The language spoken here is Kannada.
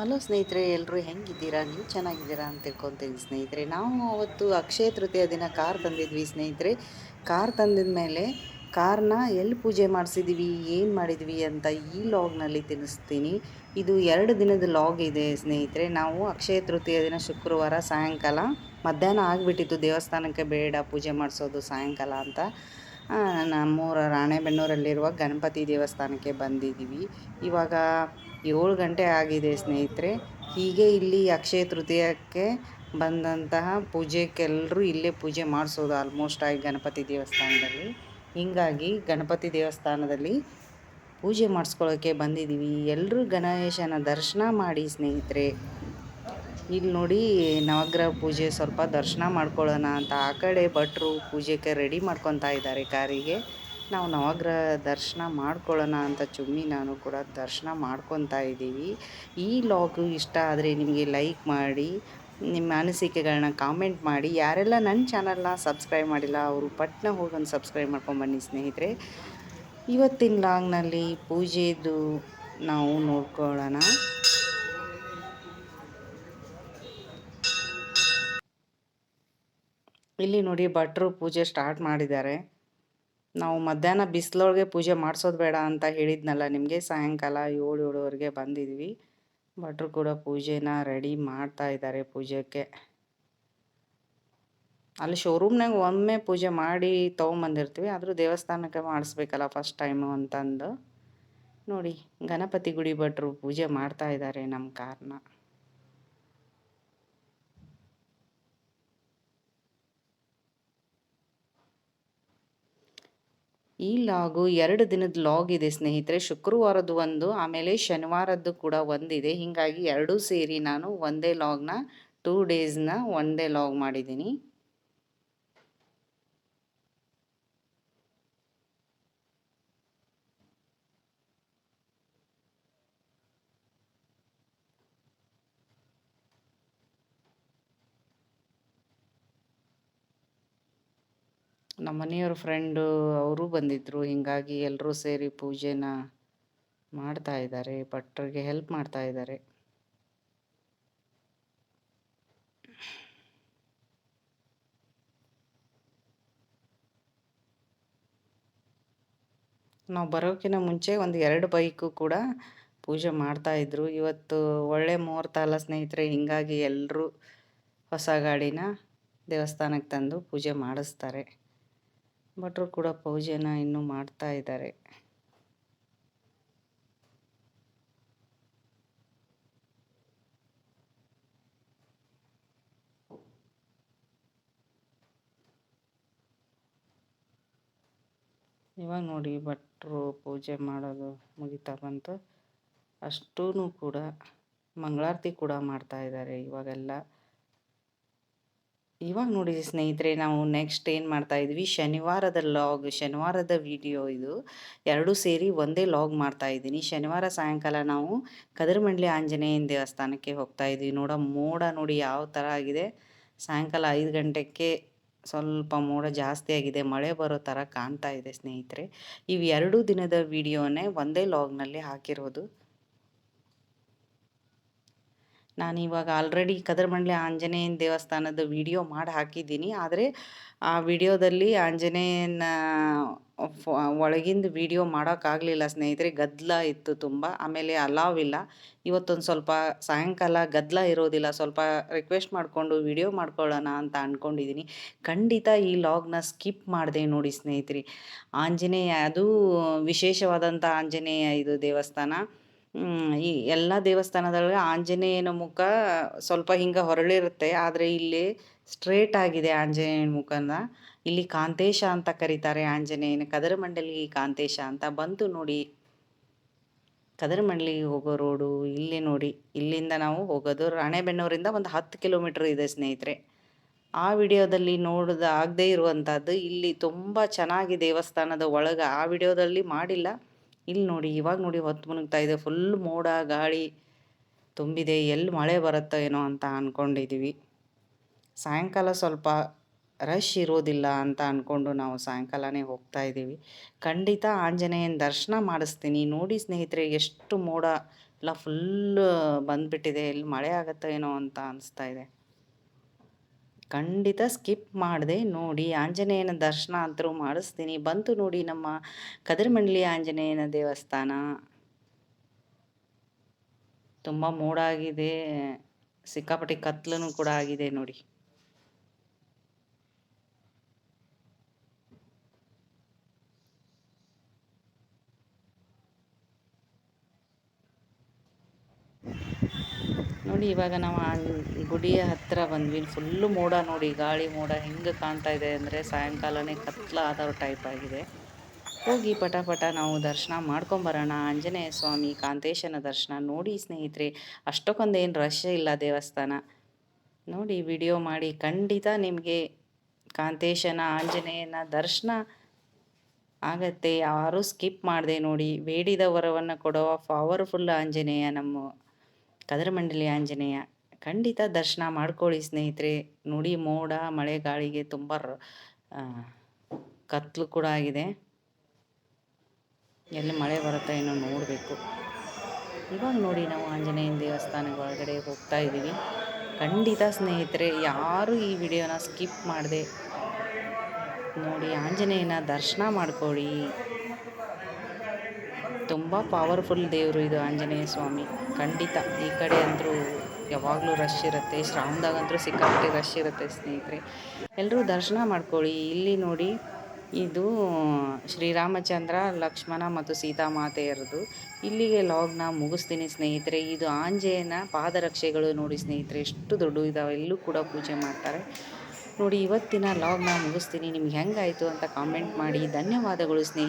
ಹಲೋ ಸ್ನೇಹಿತರೆ ಎಲ್ಲರೂ ಹೆಂಗಿದ್ದೀರಾ? ನೀವು ಚೆನ್ನಾಗಿದ್ದೀರಾ ಅಂತ ತಿಳ್ಕೊತೀನಿ ಸ್ನೇಹಿತರೆ. ನಾವು ಅವತ್ತು ಅಕ್ಷಯ ತೃತೀಯ ದಿನ ಕಾರ್ ತಂದಿದ್ವಿ ಸ್ನೇಹಿತರೆ. ಕಾರ್ ತಂದಿದ ಮೇಲೆ ಕಾರ್ನ ಎಲ್ಲಿ ಪೂಜೆ ಮಾಡಿಸಿದ್ವಿ, ಏನು ಮಾಡಿದ್ವಿ ಅಂತ ಈ ಲಾಗ್ನಲ್ಲಿ ತಿಳಿಸ್ತೀನಿ. ಇದು ಎರಡು ದಿನದ ಲಾಗ್ ಇದೆ ಸ್ನೇಹಿತರೆ. ನಾವು ಅಕ್ಷಯ ತೃತೀಯ ದಿನ ಶುಕ್ರವಾರ ಸಾಯಂಕಾಲ, ಮಧ್ಯಾಹ್ನ ಆಗಿಬಿಟ್ಟಿತ್ತು ದೇವಸ್ಥಾನಕ್ಕೆ ಬೇಡ ಪೂಜೆ ಮಾಡಿಸೋದು ಸಾಯಂಕಾಲ ಅಂತ. ನಮ್ಮೂರ ರಾಣೆಬೆನ್ನೂರಲ್ಲಿರುವ ಗಣಪತಿ ದೇವಸ್ಥಾನಕ್ಕೆ ಬಂದಿದ್ದೀವಿ. ಇವಾಗ ಏಳು ಗಂಟೆ ಆಗಿದೆ ಸ್ನೇಹಿತರೆ. ಹೀಗೆ ಇಲ್ಲಿ ಅಕ್ಷಯ ತೃತೀಯಕ್ಕೆ ಬಂದಂತಹ ಪೂಜೆಗೆಲ್ಲರೂ ಇಲ್ಲೇ ಪೂಜೆ ಮಾಡಿಸೋದು ಆಲ್ಮೋಸ್ಟ್ ಆಗಿ ಗಣಪತಿ ದೇವಸ್ಥಾನದಲ್ಲಿ. ಹೀಗಾಗಿ ಗಣಪತಿ ದೇವಸ್ಥಾನದಲ್ಲಿ ಪೂಜೆ ಮಾಡಿಸ್ಕೊಳ್ಳೋಕ್ಕೆ ಬಂದಿದ್ದೀವಿ. ಎಲ್ಲರೂ ಗಣೇಶನ ದರ್ಶನ ಮಾಡಿ ಸ್ನೇಹಿತರೆ. ಇಲ್ಲಿ ನೋಡಿ ನವಗ್ರಹ ಪೂಜೆ ಸ್ವಲ್ಪ ದರ್ಶನ ಮಾಡ್ಕೊಳ್ಳೋಣ ಅಂತ ಆ ಕಡೆ ಭಟ್ರು ಪೂಜೆಗೆ ರೆಡಿ ಮಾಡ್ಕೊತಾ ಇದ್ದಾರೆ ಕಾರಿಗೆ. ನಾವು ನವಗ್ರಹ ದರ್ಶನ ಮಾಡ್ಕೊಳ್ಳೋಣ ಅಂತ ಚುಮ್ಮಿ ನಾನು ಕೂಡ ದರ್ಶನ ಮಾಡ್ಕೊತಾ ಇದ್ದೀವಿ. ಈ ಲಾಗು ಇಷ್ಟ ಆದರೆ ನಿಮಗೆ ಲೈಕ್ ಮಾಡಿ, ನಿಮ್ಮ ಅನಿಸಿಕೆಗಳನ್ನ ಕಾಮೆಂಟ್ ಮಾಡಿ. ಯಾರೆಲ್ಲ ನನ್ನ ಚಾನಲ್ನ ಸಬ್ಸ್ಕ್ರೈಬ್ ಮಾಡಿಲ್ಲ, ಅವರು ಪಟ್ನ ಹೋಗಿ ಸಬ್ಸ್ಕ್ರೈಬ್ ಮಾಡ್ಕೊಂಬನ್ನಿ ಸ್ನೇಹಿತರೆ. ಇವತ್ತಿನ ಲಾಗ್ನಲ್ಲಿ ಪೂಜೆದು ನಾವು ನೋಡ್ಕೊಳ್ಳೋಣ. ಇಲ್ಲಿ ನೋಡಿ ಭಟ್ರು ಪೂಜೆ ಸ್ಟಾರ್ಟ್ ಮಾಡಿದ್ದಾರೆ. ನಾವು ಮಧ್ಯಾಹ್ನ ಬಿಸಿಲೊಳಗೆ ಪೂಜೆ ಮಾಡಿಸೋದು ಬೇಡ ಅಂತ ಹೇಳಿದ್ನಲ್ಲ, ನಿಮಗೆ ಸಾಯಂಕಾಲ ಏಳು, ಏಳುವರೆಗೆ ಬಂದಿದ್ವಿ. ಭಟ್ರು ಕೂಡ ಪೂಜೆನ ರೆಡಿ ಮಾಡ್ತಾ ಇದ್ದಾರೆ ಪೂಜೆಗೆ ಅಲ್ಲಿ ಶೋರೂಮ್ನಾಗ ಒಮ್ಮೆ ಪೂಜೆ ಮಾಡಿ ತೊಗೊಂಬಂದಿರ್ತೀವಿ, ಆದರೂ ದೇವಸ್ಥಾನಕ್ಕೆ ಮಾಡಿಸ್ಬೇಕಲ್ಲ ಫಸ್ಟ್ ಟೈಮು ಅಂತಂದು. ನೋಡಿ, ಗಣಪತಿ ಗುಡಿ ಭಟ್ರು ಪೂಜೆ ಮಾಡ್ತಾ ಇದ್ದಾರೆ ನಮ್ಮ ಕಾರ್ನ. ಈ ಲಾಗು ಎರಡು ದಿನದ ಲಾಗ್ ಇದೆ ಸ್ನೇಹಿತರೆ. ಶುಕ್ರವಾರದ್ದು ಒಂದು, ಆಮೇಲೆ ಶನಿವಾರದ್ದು ಕೂಡ ಒಂದಿದೆ. ಹೀಗಾಗಿ ಎರಡೂ ಸೇರಿ ನಾನು ಒಂದೇ ಲಾಗ್ನ ಟೂ ಡೇಸ್ನ ಒಂದೇ ಲಾಗ್ ಮಾಡಿದ್ದೀನಿ. ನಮ್ಮ ಮನೆಯವ್ರ ಫ್ರೆಂಡು ಅವರು ಬಂದಿದ್ದರು ಹೀಗಾಗಿ ಎಲ್ಲರೂ ಸೇರಿ ಪೂಜೆನ ಮಾಡ್ತಾ ಇದ್ದಾರೆ. ಭಟ್ರಿಗೆ ಹೆಲ್ಪ್ ಮಾಡ್ತಾ ಇದ್ದಾರೆ. ನಾವು ಬರೋಕ್ಕಿಂತ ಮುಂಚೆ ಒಂದು ಎರಡು ಬೈಕು ಕೂಡ ಪೂಜೆ ಮಾಡ್ತಾ ಇದ್ರು. ಇವತ್ತು ಒಳ್ಳೆ ಮುಹೂರ್ತ ಅಲ್ಲ ಸ್ನೇಹಿತರೆ, ಹೀಗಾಗಿ ಎಲ್ಲರೂ ಹೊಸ ಗಾಡಿನ ದೇವಸ್ಥಾನಕ್ಕೆ ತಂದು ಪೂಜೆ ಮಾಡಿಸ್ತಾರೆ. ಭಟ್ರು ಕೂಡ ಪೂಜೆನ ಇನ್ನೂ ಮಾಡ್ತಾ ಇದ್ದಾರೆ. ಇವಾಗ ನೋಡಿ ಭಟ್ರು ಪೂಜೆ ಮಾಡೋದು ಮುಗಿತಾ ಬಂತು. ಅಷ್ಟೂ ಕೂಡ ಮಂಗಳಾರತಿ ಕೂಡ ಮಾಡ್ತಾ ಇದ್ದಾರೆ ಇವಾಗೆಲ್ಲ. ಇವಾಗ ನೋಡಿ ಸ್ನೇಹಿತರೆ, ನಾವು ನೆಕ್ಸ್ಟ್ ಏನು ಮಾಡ್ತಾ ಇದ್ವಿ? ಶನಿವಾರದ ಲಾಗ್ ಶನಿವಾರದ ವಿಡಿಯೋ ಇದು. ಎರಡೂ ಸೇರಿ ಒಂದೇ ಲಾಗ್ ಮಾಡ್ತಾ ಇದ್ದೀನಿ. ಶನಿವಾರ ಸಾಯಂಕಾಲ ನಾವು ಕದರಮಂಡ್ಲಿ ಆಂಜನೇಯನ ದೇವಸ್ಥಾನಕ್ಕೆ ಹೋಗ್ತಾ ಇದ್ವಿ. ನೋಡ ಮೋಡ ನೋಡಿ ಯಾವ ಥರ ಆಗಿದೆ. ಸಾಯಂಕಾಲ ಐದು ಗಂಟೆಗೆ ಸ್ವಲ್ಪ ಮೋಡ ಜಾಸ್ತಿ ಆಗಿದೆ. ಮಳೆ ಬರೋ ಥರ ಕಾಣ್ತಾ ಇದೆ ಸ್ನೇಹಿತರೆ. ಇವು ಎರಡು ದಿನದ ವಿಡಿಯೋನೇ ಒಂದೇ ಲಾಗ್ನಲ್ಲಿ ಹಾಕಿರೋದು. ನಾನು ಇವಾಗ ಆಲ್ರೆಡಿ ಕದರಮಂಡ್ಲಿ ಆಂಜನೇಯನ ದೇವಸ್ಥಾನದ ವಿಡಿಯೋ ಮಾಡಿ ಹಾಕಿದ್ದೀನಿ. ಆದರೆ ಆ ವಿಡಿಯೋದಲ್ಲಿ ಆಂಜನೇಯನ ಒಳಗಿಂದ ವಿಡಿಯೋ ಮಾಡೋಕ್ಕಾಗಲಿಲ್ಲ ಸ್ನೇಹಿತರೆ. ಗದ್ದಲ ಇತ್ತು ತುಂಬ. ಆಮೇಲೆ ಅಲಾವ್ ಇಲ್ಲ. ಇವತ್ತೊಂದು ಸ್ವಲ್ಪ ಸಾಯಂಕಾಲ ಗದ್ದಲ ಇರೋದಿಲ್ಲ. ಸ್ವಲ್ಪ ರಿಕ್ವೆಸ್ಟ್ ಮಾಡಿಕೊಂಡು ವಿಡಿಯೋ ಮಾಡ್ಕೊಳ್ಳೋಣ ಅಂತ ಅಂದ್ಕೊಂಡಿದ್ದೀನಿ ಖಂಡಿತ ಈ ಲಾಗ್ನ ಸ್ಕಿಪ್ ಮಾಡಿದೆ ನೋಡಿ ಸ್ನೇಹಿತರೆ. ಆಂಜನೇಯ, ಅದು ವಿಶೇಷವಾದಂಥ ಆಂಜನೇಯ ಇದು ದೇವಸ್ಥಾನ. ಈ ಎಲ್ಲ ದೇವಸ್ಥಾನದೊಳಗೆ ಆಂಜನೇಯನ ಮುಖ ಸ್ವಲ್ಪ ಹಿಂಗೆ ಹೊರಳಿರುತ್ತೆ, ಆದರೆ ಇಲ್ಲಿ ಸ್ಟ್ರೇಟ್ ಆಗಿದೆ ಆಂಜನೇಯನ ಮುಖನ. ಇಲ್ಲಿ ಕಾಂತೇಶ ಅಂತ ಕರೀತಾರೆ ಆಂಜನೇಯನ ಕದರಮಂಡಲಿ ಕಾಂತೇಶ ಅಂತ. ಬಂತು ನೋಡಿ ಕದರಮಂಡಲಿಗೆ ಹೋಗೋ ರೋಡು ಇಲ್ಲಿ ನೋಡಿ, ಇಲ್ಲಿಂದ ನಾವು ಹೋಗೋದು. ರಾಣೆಬೆನ್ನೂರಿಂದ ಒಂದು ಹತ್ತು ಕಿಲೋಮೀಟ್ರ್ ಇದೆ ಸ್ನೇಹಿತರೆ. ಆ ವಿಡಿಯೋದಲ್ಲಿ ನೋಡೋದು ಆಗದೇ ಇರುವಂಥದ್ದು ಇಲ್ಲಿ ತುಂಬ ಚೆನ್ನಾಗಿ ದೇವಸ್ಥಾನದ ಒಳಗೆ ಆ ವಿಡಿಯೋದಲ್ಲಿ ಮಾಡಿಲ್ಲ. ಇಲ್ಲಿ ನೋಡಿ, ಇವಾಗ ನೋಡಿ ಹೊತ್ತು ಮುನುಗ್ತಾ ಇದೆ. ಫುಲ್ ಮೋಡ, ಗಾಳಿ ತುಂಬಿದೆ. ಎಲ್ಲಿ ಮಳೆ ಬರುತ್ತೋ ಏನೋ ಅಂತ ಅಂದ್ಕೊಂಡಿದ್ದೀವಿ ಸಾಯಂಕಾಲ ಸ್ವಲ್ಪ ರಶ್ ಇರೋದಿಲ್ಲ ಅಂತ ಅಂದ್ಕೊಂಡು ನಾವು ಸಾಯಂಕಾಲನೇ ಹೋಗ್ತಾ ಇದ್ದೀವಿ ಖಂಡಿತ ಆಂಜನೇಯನ ದರ್ಶನ ಮಾಡಿಸ್ತೀನಿ. ನೋಡಿ ಸ್ನೇಹಿತರೆ, ಎಷ್ಟು ಮೋಡ ಎಲ್ಲ ಫುಲ್ ಬಂದುಬಿಟ್ಟಿದೆ. ಎಲ್ಲಿ ಮಳೆ ಆಗುತ್ತೋ ಏನೋ ಅಂತ ಅನಿಸ್ತಾ ಇದೆ. ಖಂಡಿತ ಸ್ಕಿಪ್ ಮಾಡಿದೆ ನೋಡಿ. ಆಂಜನೇಯನ ದರ್ಶನ ಅಂತರೂ ಮಾಡಿಸ್ತೀನಿ. ಬಂತು ನೋಡಿ ನಮ್ಮ ಕದರಮಂಡಲಿ ಆಂಜನೇಯನ ದೇವಸ್ಥಾನ. ತುಂಬ ಮೂಡಾಗಿದೆ ಸಿಕ್ಕಾಪಟ್ಟೆ ಕತ್ಲೂ ಕೂಡ ಆಗಿದೆ ನೋಡಿ. ನೋಡಿ, ಇವಾಗ ನಾವು ಆ ಗುಡಿಯ ಹತ್ತಿರ ಬಂದ್ವಿ. ಫುಲ್ಲು ಮೋಡ ನೋಡಿ, ಗಾಳಿ ಮೋಡ ಹೆಂಗೆ ಕಾಣ್ತಾ ಇದೆ ಅಂದರೆ ಸಾಯಂಕಾಲನೇ ಕತ್ಲಾದ ಟೈಪ್ ಆಗಿದೆ. ಹೋಗಿ ಪಟ ನಾವು ದರ್ಶನ ಮಾಡ್ಕೊಂಬರೋಣ. ಆಂಜನೇಯ ಸ್ವಾಮಿ, ಕಾಂತೇಶನ ದರ್ಶನ ನೋಡಿ ಸ್ನೇಹಿತರೆ ಅಷ್ಟಕ್ಕೊಂದೇನು ರಶ್ ಇಲ್ಲ ದೇವಸ್ಥಾನ. ನೋಡಿ ವಿಡಿಯೋ ಮಾಡಿ ಖಂಡಿತ ನಿಮಗೆ ಕಾಂತೇಶನ, ಆಂಜನೇಯನ ದರ್ಶನ ಆಗತ್ತೆ. ಯಾರೂ ಸ್ಕಿಪ್ ಮಾಡಿದೆ ನೋಡಿ, ಬೇಡಿದ ವರವನ್ನು ಕೊಡುವ ಪವರ್ಫುಲ್ ಆಂಜನೇಯ ನಮ್ಮ ಕದರಮಂಡಲಿ ಆಂಜನೇಯ, ಖಂಡಿತ ದರ್ಶನ ಮಾಡ್ಕೊಳ್ಳಿ ಸ್ನೇಹಿತರೆ. ನೋಡಿ, ಮೋಡ ಮಳೆ ಗಾಳಿಗೆ ತುಂಬ ಕತ್ಲು ಕೂಡ ಆಗಿದೆ. ಎಲ್ಲಿ ಮಳೆ ಬರುತ್ತಾ ಏನೋ ನೋಡಬೇಕು. ಇವಾಗ ನೋಡಿ ನಾವು ಆಂಜನೇಯನ ದೇವಸ್ಥಾನದ ಒಳಗಡೆ ಹೋಗ್ತಾ ಇದ್ದೀವಿ. ಖಂಡಿತ ಸ್ನೇಹಿತರೆ, ಯಾರು ಈ ವಿಡಿಯೋನ ಸ್ಕಿಪ್ ಮಾಡಿದೆ. ನೋಡಿ ಆಂಜನೇಯನ ದರ್ಶನ ಮಾಡ್ಕೊಳ್ಳಿ ತುಂಬ ಪವರ್ಫುಲ್ ದೇವರು ಇದು ಆಂಜನೇಯ ಸ್ವಾಮಿ. ಖಂಡಿತ ಈ ಕಡೆ ಅಂದರೂ ಯಾವಾಗಲೂ ರಶ್ ಇರುತ್ತೆ. ಶ್ರಾವಣದಾಗಂತೂ ಸಿಕ್ಕಾಪಟ್ಟೆ ರಶ್ ಇರುತ್ತೆ ಸ್ನೇಹಿತರೆ. ಎಲ್ಲರೂ ದರ್ಶನ ಮಾಡ್ಕೊಳ್ಳಿ. ಇಲ್ಲಿ ನೋಡಿ ಇದು ಶ್ರೀರಾಮಚಂದ್ರ, ಲಕ್ಷ್ಮಣ ಮತ್ತು ಸೀತಾಮಾತೆಯರದು. ಇಲ್ಲಿಗೆ ಲಾಗ್ನ ಮುಗಿಸ್ತೀನಿ ಸ್ನೇಹಿತರೆ. ಇದು ಆಂಜೇಯನ ಪಾದರಕ್ಷೆಗಳು ನೋಡಿ ಸ್ನೇಹಿತರೆ. ಎಷ್ಟು ದೊಡ್ಡ ಇದಾವೆ. ಎಲ್ಲೂ ಕೂಡ ಪೂಜೆ ಮಾಡ್ತಾರೆ. ನೋಡಿ, ಇವತ್ತಿನ ಲಾಗ್ನ ಮುಗಿಸ್ತೀನಿ. ನಿಮ್ಗೆ ಹೆಂಗಾಯಿತು ಅಂತ ಕಾಮೆಂಟ್ ಮಾಡಿ. ಧನ್ಯವಾದಗಳು ಸ್ನೇಹಿತರೆ